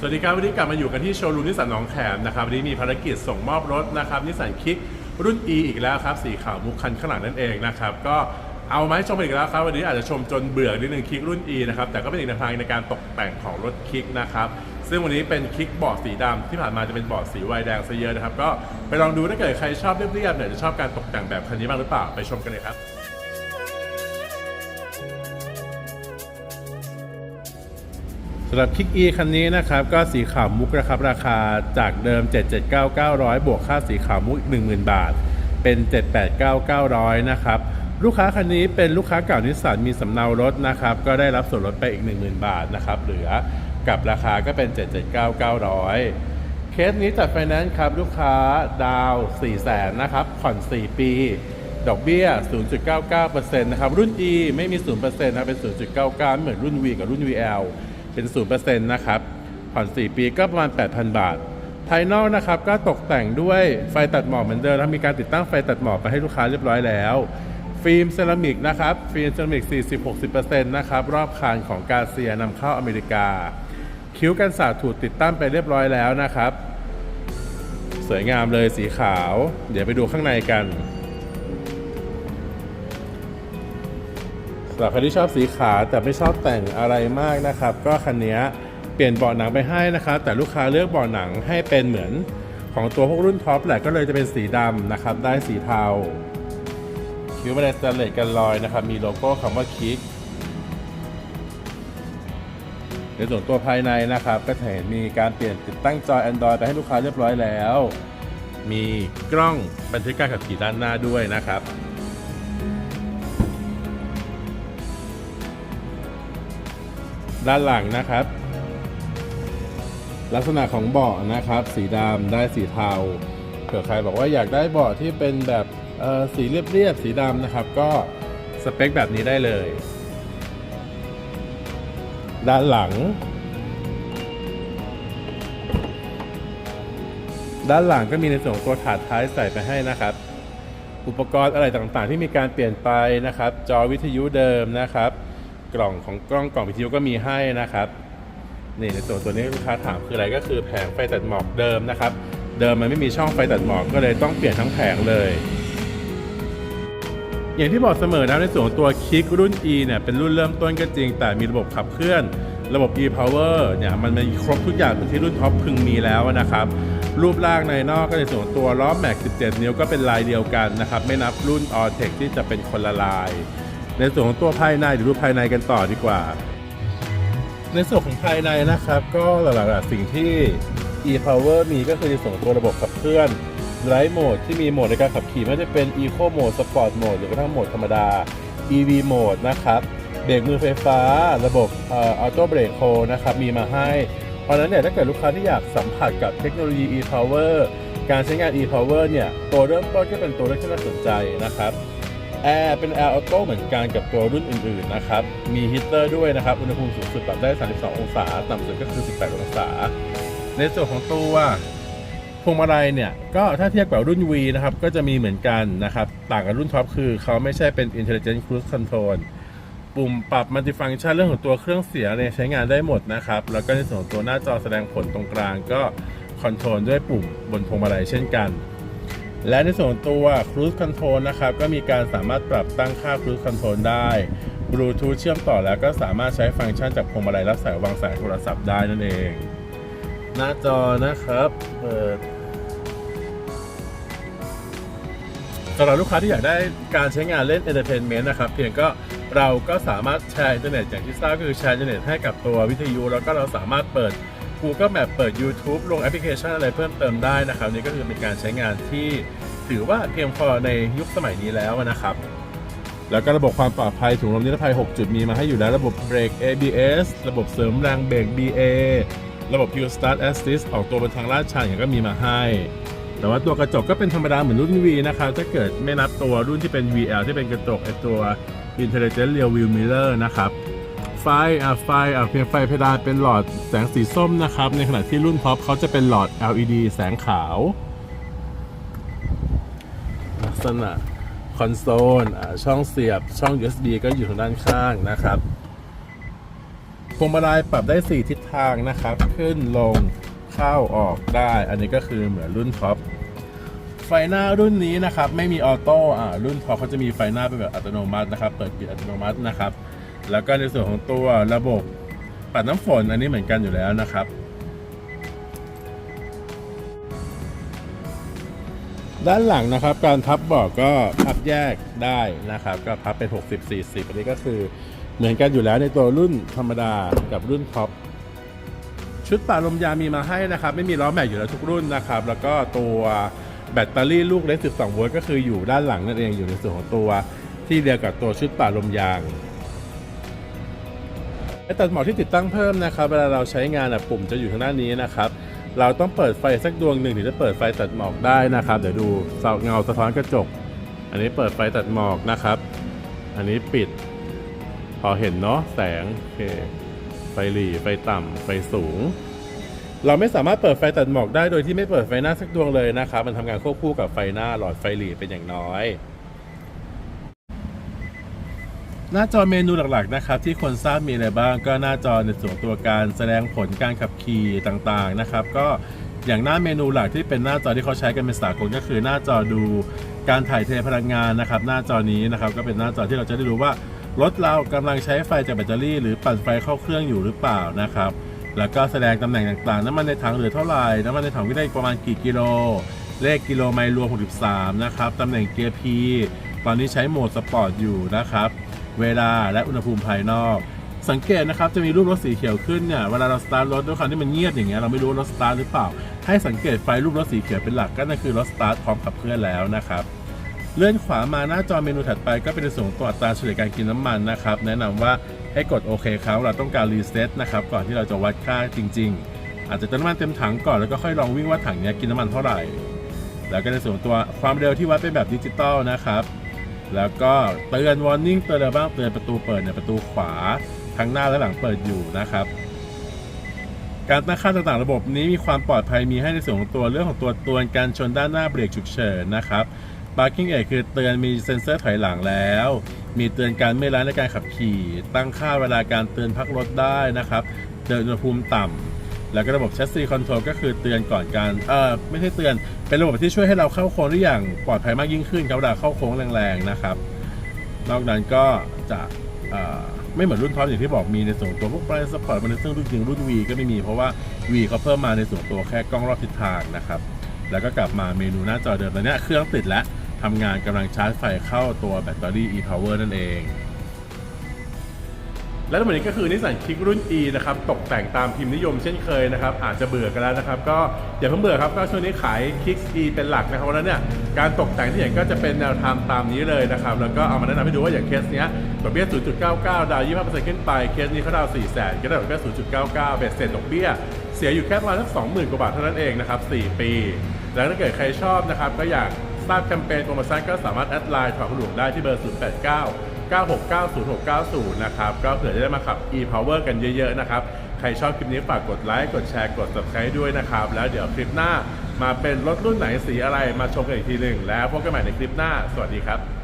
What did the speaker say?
สวัสดีครับวันนี้กลับมาอยู่กันที่โชว์รูมนิสสันหนองแขมนะครับวันนี้มีภารกิจส่งมอบรถนะครับนิสสันคิกรุ่น E อีกแล้วครับสีขาวมุกคันข้างหลังนั่นเองนะครับก็เอามาให้ชมอีกแล้วครับวันนี้อาจจะชมจนเบื่อนิดนึงคิกรุ่น E นะครับแต่ก็เป็นอีกแนวทางในการตกแต่งของรถคิกนะครับซึ่งวันนี้เป็นคิกบอร์ดสีดำที่ผ่านมาจะเป็นบอร์ดสีไวน์แดงซะเยอะนะครับก็ไปลองดูถ้าเกิดใครชอบเรียบๆเนี่ยจะชอบการตกแต่งแบบคันนี้บ้างหรือเปล่าไปชมกันเลยครับ สำหรับคิก E คันนี้นะครับก็สีขาวมุกนะครับราคาจากเดิม 779,900 บวกค่าสีขาวมุก 10,000 บาท เป็น 789,900 นะครับ ลูกค้าคันนี้เป็นลูกค้าเก่านิสสันมีสำเนารถนะครับ ก็ได้รับส่วนลดไปอีก 10,000 บาทนะครับเหลือกับราคาก็เป็น 779,900 เคสนี้จัดไฟแนนซ์ครับลูกค้าดาว400,000นะครับผ่อน 4 ปี ดอกเบี้ย 0.99%นะครับรุ่น E ไม่มี 0%นะเป็น 0.99 เหมือนรุ่น V กับรุ่น VL เป็น 0%นะครับผ่อน 4 ปีก็ประมาณ 8,000 บาท ภายนอกนะครับก็ตกแต่งด้วยไฟตัดหมอกเหมือนเดิมแล้วมีการติดตั้งไฟตัดหมอกไปให้ลูกค้าเรียบร้อยแล้ว ฟิล์มเซรามิกนะครับ ฟิล์มเซรามิก 40-60%นะครับ รอบคานของกาเซียนำเข้าอเมริกา คิ้วกันสาดถูกติดตั้งไปเรียบร้อยแล้วนะครับ สวยงามเลยสีขาว เดี๋ยวไปดูข้างในกัน สำหรับใครที่ชอบสีขาวแต่ไม่ชอบแต่งอะไรมากนะครับ ก็คันนี้เปลี่ยนเบาะหนังไปให้นะครับ แต่ลูกค้าเลือกเบาะหนังให้เป็นเหมือนของตัวพวกรุ่นท็อปแหละก็เลยจะเป็นสีดำนะครับ ได้สีเทาคิ้วบันไดสแตนเลสกันรอยนะครับ มีโลโก้คำว่าคิกในส่วนตัวภายในนะครับ ก็จะเห็นมีการเปลี่ยนติดตั้งจอ Android ไปให้ลูกค้าเรียบร้อยแล้ว มีกล้องบันทึกการขับขี่ด้านหน้าด้วยนะครับ ด้านหลังนะครับ ลักษณะของเบาะนะครับ สีดำได้สีเทาเผื่อใครบอกว่าอยากได้เบาะที่เป็นแบบเออสีเรียบๆสีดำนะครับ ก็สเปคแบบนี้ได้เลย ด้านหลัง ด้านหลังก็มีในส่วนของตัวถาดท้ายใส่ไปให้นะครับ อุปกรณ์อะไรต่างๆ ที่มีการเปลี่ยนไปนะครับ จอวิทยุเดิมนะครับ กล่องของกล้องกล่องวิทยุก็มีให้นะครับนี่ในส่วนตัวนี้ลูกค้าถามคืออะไรก็คือแผงไฟตัดหมอกเดิมนะครับ เดิมมันไม่มีช่องไฟตัดหมอกก็เลยต้องเปลี่ยนทั้งแผงเลย อย่างที่บอกเสมอนะในส่วนตัวคิกรุ่น E เนี่ยเป็นรุ่นเริ่มต้นก็จริง แต่มีระบบขับเคลื่อน ระบบ e-power เนี่ยมันมีครบทุกอย่างเหมือที่รุ่นท็อปพึงมีแล้วนะครับ รูปร่างในนอกก็ในส่วนตัวล้อแม็ก 17 นิ้วก็เป็นลายเดียวกันนะครับไม่นับรุ่น a l t e c ที่จะเป็นคนละลาย ในส่วนของตัวภายในเดี๋ยวดูภายในกันต่อดีกว่า ในส่วนของภายในนะครับ ก็หลักๆสิ่งที่ e-power มีก็คือในส่วนของตัวระบบขับเคลื่อน Drive Mode ที่มีโหมดในการขับขี่ไม่ว่าจะเป็น Eco Mode Sport Mode หรือกระทั่งโหมดธรรมดา EV Mode นะครับเบรกมือไฟฟ้า ระบบเอ่อ Auto Brake นะครับมีมาให้ เพราะฉะนั้นเนี่ยถ้าเกิดลูกค้าที่อยากสัมผัสกับเทคโนโลยี e-power การใช้งาน e-power เนี่ย ตัวเริ่มต้นก็เป็นตัวเลือกที่น่าสนใจนะครับ แอร์เป็นแอร์ออโต้เหมือนกันกับตัวรุ่นอื่นๆนะครับ มีฮีตเตอร์ด้วยนะครับ อุณหภูมิสูงสุดปรับได้ 32 องศา ต่ำสุดก็คือ 18 องศา ในส่วนของตัวพวงมาลัยเนี่ยก็ถ้าเทียบกับรุ่น V นะครับ ก็จะมีเหมือนกันนะครับ ต่างกับรุ่นท็อปคือเขาไม่ใช่เป็น Intelligent Cruise Control ปุ่มปรับมัลติฟังชันเรื่องของตัวเครื่องเสียงเนี่ยใช้งานได้หมดนะครับ แล้วก็ในส่วนของตัวหน้าจอแสดงผลตรงกลางก็คอนโทรลด้วยปุ่มบนพวงมาลัยเช่นกัน และในส่วนตัว Cruise Control นะครับ ก็มีการสามารถปรับตั้งค่า Cruise Control ได้ Bluetooth เชื่อมต่อแล้วก็สามารถใช้ฟังก์ชันจากพวงมาลัยรับสายวางสายโทรศัพท์ได้นั่นเอง หน้าจอนะครับเปิดสำหรับลูกค้าที่อยากได้การใช้งานเล่น Entertainment นะครับ เพียงก็เราก็สามารถแชร์อินเทอร์เน็ตอย่างที่ทราบก็คือแชร์อินเทอร์เน็ตให้กับตัววิทยุ แล้วก็เราสามารถเปิด Google Map เปิด YouTube ลงแอปพลิเคชันอะไรเพิ่มเติมได้นะครับ นี่ก็คือเป็นการใช้งานที่ถือว่าเพียงพอในยุคสมัยนี้แล้วนะครับ แล้วก็ระบบความปลอดภัยถุงลมนิรภัย 6 จุดมีมาให้อยู่แล้วระบบเบรก ABS ระบบเสริมแรงเบรก BA ระบบ Hill Start Assist ออกตัวบนทางลาดชันอย่างก็มีมาให้ แต่ว่าตัวกระจกก็เป็นธรรมดาเหมือนรุ่น V นะครับถ้าเกิดไม่นับตัวรุ่นที่เป็น VL ที่เป็นกระจกไอตัว Intelligent Rear View Mirror นะครับ ไฟอะไฟอะเพียงไฟเพดานเป็นหลอดแสงสีส้มนะครับ ในขณะที่รุ่นท็อปเขาจะเป็นหลอด LED แสงขาว ลักษณะคอนโซลอะช่องเสียบช่อง USB ก็อยู่ทางด้านข้างนะครับพวงมาลัยปรับได้ 4 ทิศทางนะครับ ขึ้นลงเข้าออกได้ อันนี้ก็คือเหมือนรุ่นท็อปไฟหน้ารุ่นนี้นะครับ ไม่มีออโต้อ่ารุ่นท็อปเขาจะมีไฟหน้าเป็นแบบอัตโนมัตินะครับ เปิดปิดอัตโนมัตินะครับ แล้วก็ในส่วนของตัวระบบปัดน้ำฝนอันนี้เหมือนกันอยู่แล้วนะครับ ด้านหลังนะครับ การพับเบาะก็พับแยกได้นะครับ ก็พับเป็น 60 40 อันนี้ก็คือเหมือนกันอยู่แล้วในตัวรุ่นธรรมดากับรุ่นท็อปชุดป่าลมยางมีมาให้นะครับ ไม่มีล้อแม็กอยู่แล้วทุกรุ่นนะครับ แล้วก็ตัวแบตเตอรี่ลูกเล็ก 12 โวลต์ก็คืออยู่ด้านหลังนั่นเองอยู่ในส่วนของตัวที่เดียวกับตัวชุดป่าลมยาง ไอตัดหมอกที่ติดตั้งเพิ่มนะครับเวลาเราใช้งานอะปุ่มจะอยู่ทางด้านนี้นะครับเราต้องเปิดไฟสักดวงหนึ่งถึงจะเปิดไฟตัดหมอกได้นะครับเดี๋ยวดูเงาสะท้อนกระจก อันนี้เปิดไฟตัดหมอกนะครับ อันนี้ปิด พอเห็นเนาะแสงโอเคไฟหลีไฟต่ำไฟสูง เราไม่สามารถเปิดไฟตัดหมอกได้โดยที่ไม่เปิดไฟหน้าสักดวงเลยนะครับ มันทำงานควบคู่กับไฟหน้าหลอดไฟหลีเป็นอย่างน้อย หน้าจอเมนูหลักๆนะครับที่คนทราบมีอะไรบ้างก็หน้าจอในส่วนตัวการแสดงผลการขับขี่ต่างๆนะครับ ก็อย่างหน้าเมนูหลักที่เป็นหน้าจอที่เขาใช้กันเป็นสากลก็คือหน้าจอดูการถ่ายเทพลังงานนะครับ หน้าจอนี้นะครับก็เป็นหน้าจอที่เราจะได้รู้ว่ารถเรากำลังใช้ไฟจากแบตเตอรี่ หรือปั่นไฟเข้าเครื่องอยู่หรือเปล่านะครับแล้วก็แสดงตำแหน่งต่างๆน้ำมันในถังเหลือเท่าไหร่น้ำมันในถังวิ่งได้ประมาณกี่กิโล เลขกิโลไมล์รวม 63 นะครับตำแหน่งเกียร์ P ตอนนี้ใช้โหมดสปอร์ตอยู่นะครับ เวลาและอุณหภูมิภายนอก สังเกตนะครับจะมีรูปรถสีเขียวขึ้นเนี่ยเวลาเราสตาร์ทรถด้วยความที่มันเงียบอย่างเงี้ยเราไม่รู้ว่ารถสตาร์ทหรือเปล่า ให้สังเกตไฟรูปรถสีเขียวเป็นหลักก็นั่นคือรถสตาร์ทพร้อมขับเคลื่อนแล้วนะครับเลื่อนขวามาหน้าจอเมนูถัดไปก็เป็นส่วนของตัวอัตราเฉลี่ยการกินน้ำมันนะครับ แนะนำว่าให้กดโอเคครับเราต้องการรีเซ็ตนะครับก่อนที่เราจะวัดค่าจริง ๆ อาจจะเติมน้ำมันเต็มถังก่อนแล้วก็ค่อยลองวิ่งว่าถังนี้กินน้ำมันเท่าไหร่ แล้วก็ในส่วนของตัวความเร็วที่วัดเป็นแบบดิจิตอลนะครับ แล้วก็เตือน warning เตือนอะไรบ้างเตือนประตูเปิดเนี่ยประตูขวาทั้งหน้าและหลังเปิดอยู่นะครับ การตั้งค่าต่างๆระบบนี้มีความปลอดภัยมีให้ในส่วนของตัวเรื่องของตัวตัวนการชนด้านหน้าเบรกฉุกเฉินนะครับ Parking Aid คือเตือนมีเซ็นเซอร์ถอยหลังแล้ว มีเตือนการไม่ร้ายในการขับขี่ ตั้งค่าเวลาการเตือนพักรถได้นะครับเตือนอุณหภูมิต่ำ แล้วก็ระบบ Chassis Control ก็คือเตือนก่อนการเออไม่ใช่เตือน เป็นระบบที่ช่วยให้เราเข้าโค้งได้อย่างปลอดภัยมากยิ่งขึ้นครับเวลาเข้าโค้งแรงๆนะครับ นอกนั้นก็จะเอ่อไม่เหมือนรุ่นท็อปอย่างที่บอกมีในส่วนตัวพวกไฟสปอร์ตมันซึ่งรุ่นจริงรุ่น V ก็ไม่มีเพราะว่า V เขาเพิ่มมาในส่วนตัวแค่กล้องรอบทิศทางนะครับแล้วก็กลับมาเมนูหน้าจอเดิมตอนนี้เครื่องติดแล้วทำงานกำลังชาร์จไฟเข้าตัวแบตเตอรี่ e-power นั่นเอง และทั้งหมดนี้ก็คือนิสสันคิกรุ่น E นะครับตกแต่งตามพิมพ์นิยมเช่นเคยนะครับอาจจะเบื่อกันแล้วนะครับ ก็อย่าเพิ่งเบื่อครับก็ช่วงนี้ขายคิก E เป็นหลักนะครับเพราะฉะนั้นเนี่ยการตกแต่งที่เห็นก็จะเป็นแนวทางตามนี้เลยนะครับแล้วก็เอามาแนะนำให้ดูว่าอย่างเคสเนี้ยดอกเบี้ย 0.99 ดาว 25%ขึ้นไปเคสนี้เขาดาว 400,000ก็ได้ดอกเบี้ย 0.99เบ็ดเสร็จดอกเบี้ยเสียอยู่แค่ประมาณสัก20,000กว่าบาทเท่านั้นเองนะครับ4ปี แล้วถ้าเกิดใครชอบนะครับก็อยากทราบแคมเปญโปรโมชั่นก็สามารถแอดไลน์ถอดหลวงได้ที่เบอร์ 089 9690690 นะครับ ก็เผื่อจะได้มาขับ e-power กันเยอะๆนะครับ ใครชอบคลิปนี้ฝากกดไลค์ กดแชร์ กด subscribe ด้วยนะครับ แล้วเดี๋ยวคลิปหน้ามาเป็นรถรุ่นไหนสีอะไรมาชมกันอีกทีหนึ่ง แล้วพบกันใหม่ในคลิปหน้า สวัสดีครับ